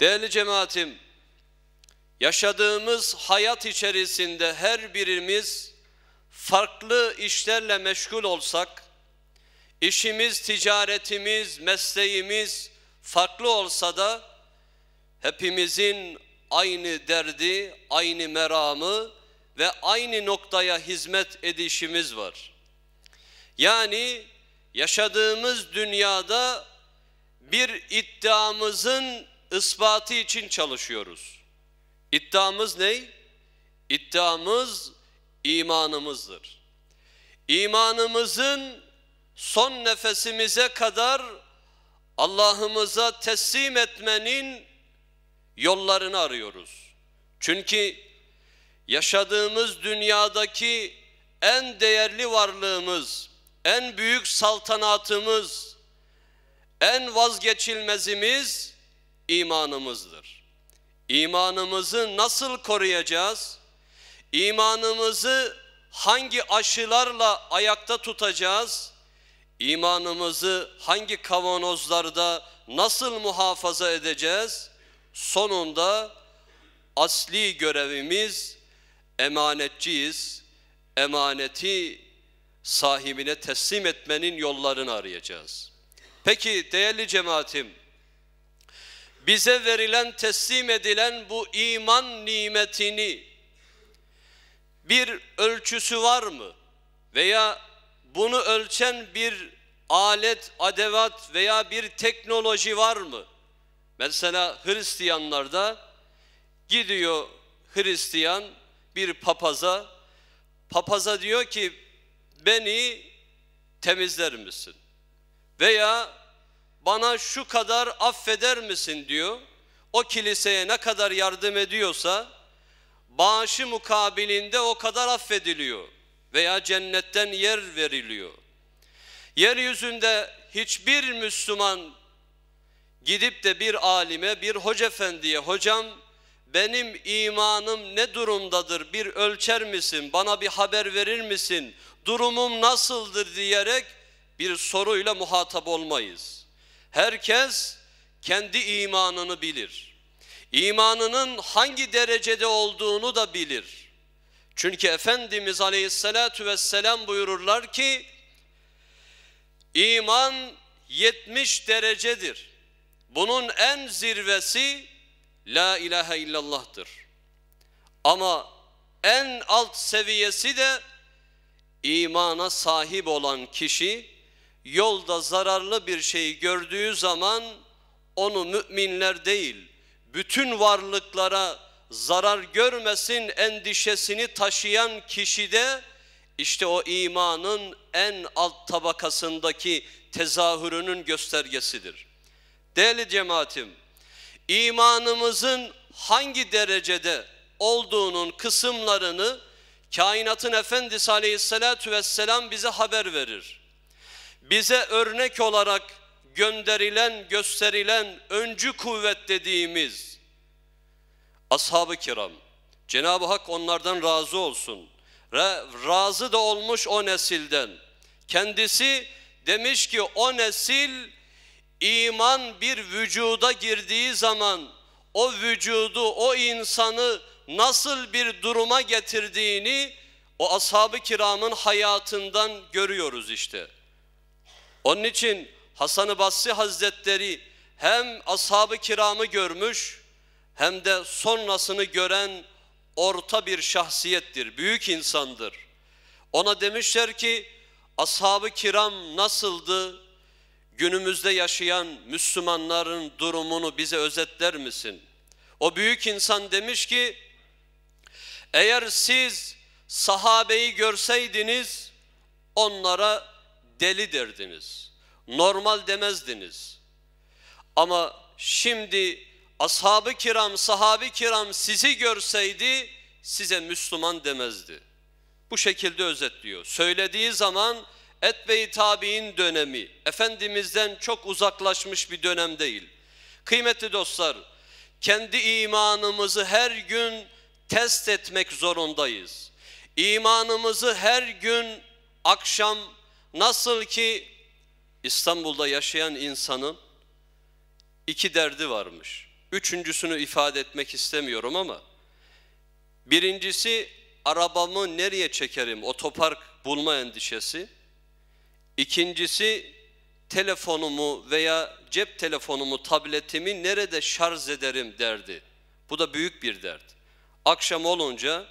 Değerli cemaatim, yaşadığımız hayat içerisinde her birimiz farklı işlerle meşgul olsak, işimiz, ticaretimiz, mesleğimiz farklı olsa da hepimizin aynı derdi, aynı meramı ve aynı noktaya hizmet edişimiz var. Yani yaşadığımız dünyada bir iddiamızın ispatı için çalışıyoruz. İddiamız ne? İddiamız imanımızdır. İmanımızın son nefesimize kadar Allah'ımıza teslim etmenin yollarını arıyoruz. Çünkü yaşadığımız dünyadaki en değerli varlığımız, en büyük saltanatımız, en vazgeçilmezimiz imanımızdır. İmanımızı nasıl koruyacağız? İmanımızı hangi aşılarla ayakta tutacağız? İmanımızı hangi kavanozlarda nasıl muhafaza edeceğiz? Sonunda asli görevimiz emanetçiyiz. Emaneti sahibine teslim etmenin yollarını arayacağız. Peki değerli cemaatim, bize verilen, teslim edilen bu iman nimetini bir ölçüsü var mı? Veya bunu ölçen bir alet, adevat veya bir teknoloji var mı? Mesela Hristiyanlarda gidiyor Hristiyan bir papaza, papaza diyor ki beni temizler misin? Veya bana şu kadar affeder misin diyor. O kiliseye ne kadar yardım ediyorsa bağışı mukabilinde o kadar affediliyor veya cennetten yer veriliyor. Yeryüzünde hiçbir Müslüman gidip de bir alime, bir hoca efendiye, hocam benim imanım ne durumdadır bir ölçer misin, bana bir haber verir misin, durumum nasıldır diyerek bir soruyla muhatap olmayız. Herkes kendi imanını bilir. İmanının hangi derecede olduğunu da bilir. Çünkü Efendimiz Aleyhisselatü Vesselam buyururlar ki, iman 70 derecedir. Bunun en zirvesi La ilahe illallah'tır. Ama en alt seviyesi de imana sahip olan kişi yolda zararlı bir şeyi gördüğü zaman onu müminler değil, bütün varlıklara zarar görmesin endişesini taşıyan kişi de işte o imanın en alt tabakasındaki tezahürünün göstergesidir. Değerli cemaatim, imanımızın hangi derecede olduğunun kısımlarını kainatın efendisi aleyhissalatu vesselam bize haber verir. Bize örnek olarak gönderilen, gösterilen öncü kuvvet dediğimiz ashab-ı kiram, Cenab-ı Hak onlardan razı olsun. Razı da olmuş o nesilden. Kendisi demiş ki o nesil iman bir vücuda girdiği zaman o vücudu, o insanı nasıl bir duruma getirdiğini o ashab-ı kiramın hayatından görüyoruz işte. Onun için Hasan-ı Basri Hazretleri hem ashab-ı kiramı görmüş hem de sonrasını gören orta bir şahsiyettir, büyük insandır. Ona demişler ki ashab-ı kiram nasıldı? Günümüzde yaşayan Müslümanların durumunu bize özetler misin? O büyük insan demiş ki eğer siz sahabeyi görseydiniz onlara deli derdiniz. Normal demezdiniz. Ama şimdi ashab-ı kiram, sahabi kiram sizi görseydi size Müslüman demezdi. Bu şekilde özetliyor. Söylediği zaman Etbe-i Tabi'in dönemi, Efendimiz'den çok uzaklaşmış bir dönem değil. Kıymetli dostlar, kendi imanımızı her gün test etmek zorundayız. İmanımızı her gün akşam nasıl ki İstanbul'da yaşayan insanın iki derdi varmış. Üçüncüsünü ifade etmek istemiyorum ama birincisi arabamı nereye çekerim otopark bulma endişesi. İkincisi telefonumu veya cep telefonumu, tabletimi nerede şarj ederim derdi. Bu da büyük bir dert. Akşam olunca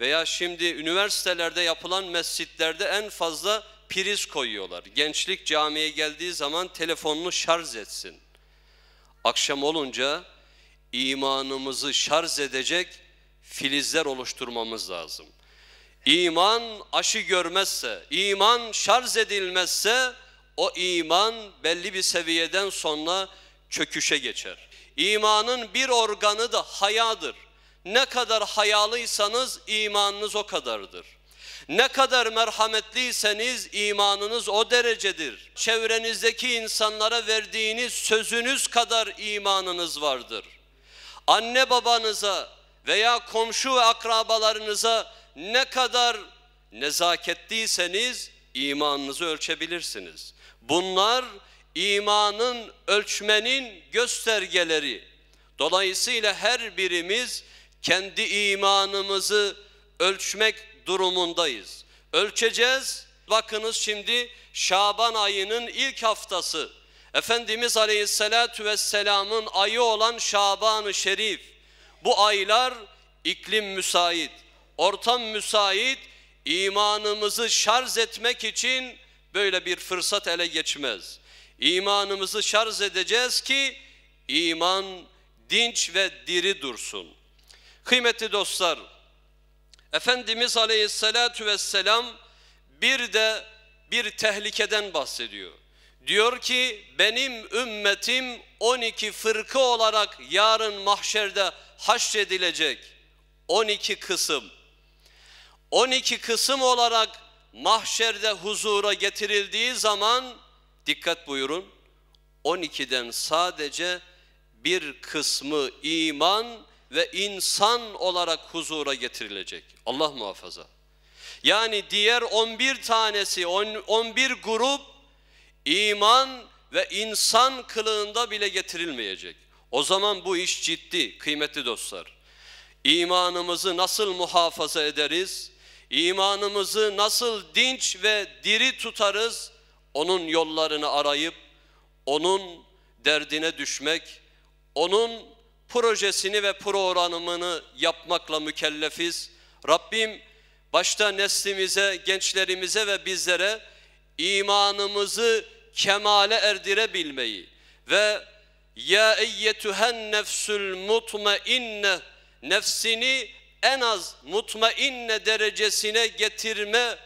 veya şimdi üniversitelerde yapılan mescitlerde en fazla priz koyuyorlar. Gençlik camiye geldiği zaman telefonunu şarj etsin. Akşam olunca imanımızı şarj edecek filizler oluşturmamız lazım. İman aşı görmezse, iman şarj edilmezse o iman belli bir seviyeden sonra çöküşe geçer. İmanın bir organı da hayadır. Ne kadar hayalıysanız imanınız o kadardır. Ne kadar merhametliyseniz imanınız o derecedir. Çevrenizdeki insanlara verdiğiniz sözünüz kadar imanınız vardır. Anne babanıza veya komşu ve akrabalarınıza ne kadar nezaketliyseniz imanınızı ölçebilirsiniz. Bunlar imanın ölçmenin göstergeleri. Dolayısıyla her birimiz kendi imanımızı ölçmek durumundayız. Ölçeceğiz. Bakınız şimdi Şaban ayının ilk haftası. Efendimiz Aleyhisselatü Vesselam'ın ayı olan Şaban-ı Şerif. Bu aylar iklim müsait, ortam müsait, imanımızı şarj etmek için böyle bir fırsat ele geçmez. İmanımızı şarj edeceğiz ki iman dinç ve diri dursun. Kıymetli dostlar, Efendimiz Aleyhisselatü Vesselam bir de bir tehlikeden bahsediyor. Diyor ki benim ümmetim 12 fırka olarak yarın mahşerde haşredilecek. 12 kısım. 12 kısım olarak mahşerde huzura getirildiği zaman dikkat buyurun 12'den sadece bir kısmı iman ve insan olarak huzura getirilecek. Allah muhafaza. Yani diğer 11 tanesi 11 grup iman ve insan kılığında bile getirilmeyecek. O zaman bu iş ciddi kıymetli dostlar. İmanımızı nasıl muhafaza ederiz? İmanımızı nasıl dinç ve diri tutarız? Onun yollarını arayıp onun derdine düşmek, onun projesini ve programını yapmakla mükellefiz. Rabbim başta neslimize, gençlerimize ve bizlere imanımızı kemale erdirebilmeyi ve ya eyyetühen nefsül mutmainne nefsini en az mutmainne derecesine getirme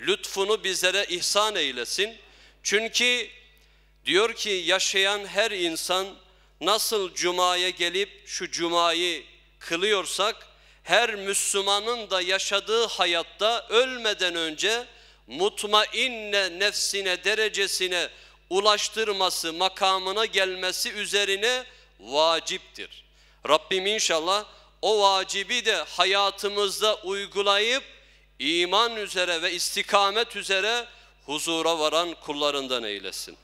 lütfunu bizlere ihsan eylesin. Çünkü diyor ki yaşayan her insan nasıl cumaya gelip şu cumayı kılıyorsak her Müslümanın da yaşadığı hayatta ölmeden önce mutmainne nefsine derecesine ulaştırması, makamına gelmesi üzerine vaciptir. Rabbim inşallah o vacibi de hayatımızda uygulayıp iman üzere ve istikamet üzere huzura varan kullarından eylesin.